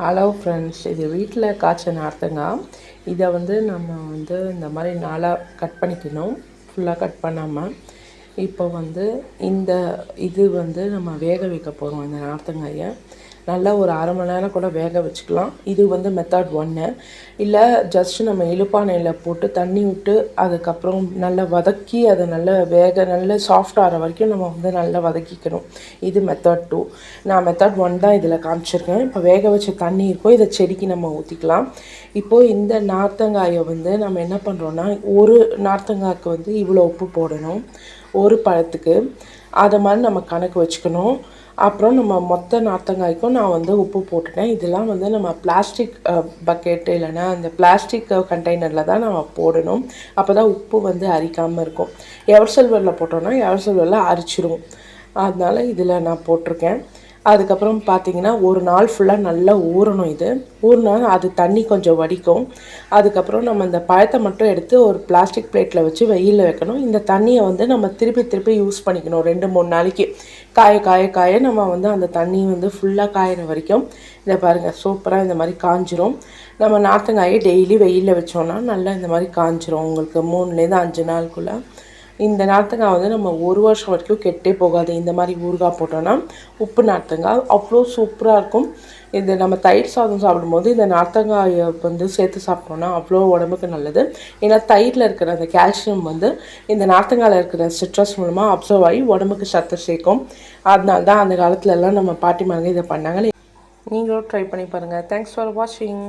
Hello friends இது வீட்டில் காய்ச்ச நார்த்தங்க. இதை வந்து நம்ம வந்து இந்த மாதிரி நாளாக கட் பண்ணிக்கணும். ஃபுல்லாக கட் பண்ணாமல் இப்போ வந்து இந்த இது வந்து நம்ம வேக வைக்க போகிறோம் இந்த நார்த்தங்காயை. நல்லா ஒரு அரை மணி நேரம் கூட வேக வச்சுக்கலாம். இது வந்து மெத்தட் ஒன்று இல்லை ஜஸ்ட் நம்ம இழுப்பானையில் போட்டு தண்ணி விட்டு அதுக்கப்புறம் நல்லா வதக்கி அதை நல்லா வேக நல்லா சாஃப்ட் ஆகிற வரைக்கும் நம்ம வந்து நல்லா வதக்கிக்கணும். இது மெத்தட் டூ நான் மெத்தட் ஒன் தான் இதில் காமிச்சிருக்கேன். இப்போ வேக வச்ச தண்ணி இருக்கும் இதை செடிக்கு நம்ம ஊற்றிக்கலாம் இப்போது இந்த நார்த்தங்காயை வந்து நம்ம என்ன பண்ணுறோன்னா ஒரு நார்த்தங்காய்க்கு வந்து இவ்வளோ உப்பு போடணும். ஒரு பழத்துக்கு. அதை மாதிரி நம்ம கணக்கு வச்சுக்கணும். அப்புறம் நம்ம மொத்த நார்த்தங்காய்க்கும் நான் வந்து உப்பு போட்டுட்டேன். இதெல்லாம் வந்து நம்ம பிளாஸ்டிக் பக்கெட் இல்லைன்னா அந்த பிளாஸ்டிக் கண்டெய்னரில் தான் நம்ம போடணும். அப்போ தான் உப்பு வந்து அரிக்காமல் இருக்கும். எவர் சில்வரில் போட்டோன்னா எவர் சில்வரில் அரிச்சிடும் அதனால் இதில் நான் போட்டிருக்கேன். அதுக்கப்புறம் பார்த்தீங்கன்னா ஒரு நாள் ஃபுல்லாக நல்லா ஊறணும் இது. ஊறினா அது தண்ணி கொஞ்சம் வடிக்கும். அதுக்கப்புறம் நம்ம இந்த பழத்தை மட்டும் எடுத்து ஒரு பிளாஸ்டிக் பிளேட்டில் வச்சு வெயிலில் வைக்கணும். இந்த தண்ணியை வந்து நம்ம திருப்பி திருப்பி யூஸ் பண்ணிக்கணும் ரெண்டு மூணு நாளைக்கு. காய காய காய நம்ம வந்து அந்த தண்ணி வந்து ஃபுல்லாக காயிற வரைக்கும். இதை பாருங்கள் சூப்பராக இந்த மாதிரி காஞ்சிரும். நம்ம நார்த்தங்காயை டெய்லி வெயிலில் வச்சோன்னா நல்லா இந்த மாதிரி காஞ்சிரும். உங்களுக்கு மூணுலேருந்து அஞ்சு நாளுக்குள்ளே. இந்த நார்த்தங்காய் வந்து நம்ம ஒரு வருஷம் வரைக்கும் கெட்டே போகாது. இந்த மாதிரி ஊறுகாய் போட்டோன்னா உப்பு நார்த்தங்காய் அவ்வளோ சூப்பராக இருக்கும். இது நம்ம தயிர் சாதம் சாப்பிடும்போது இந்த நார்த்தங்காயை வந்து சேர்த்து சாப்பிட்டோன்னா அவ்வளோ உடம்புக்கு நல்லது. ஏன்னா தயிரில் இருக்கிற அந்த கால்சியம் வந்து இந்த நார்த்தங்காயில் இருக்கிற சிட்ரஸ் மூலமாக அப்சர்வ் ஆகி உடம்புக்கு சத்து சேர்க்கும். அதனால தான் அந்த காலத்துலலாம் நம்ம பாட்டிமாங்க இதை பண்ணாங்க. நீங்களும் ட்ரை பண்ணி பாருங்கள் தேங்க்ஸ் ஃபார் வாட்சிங்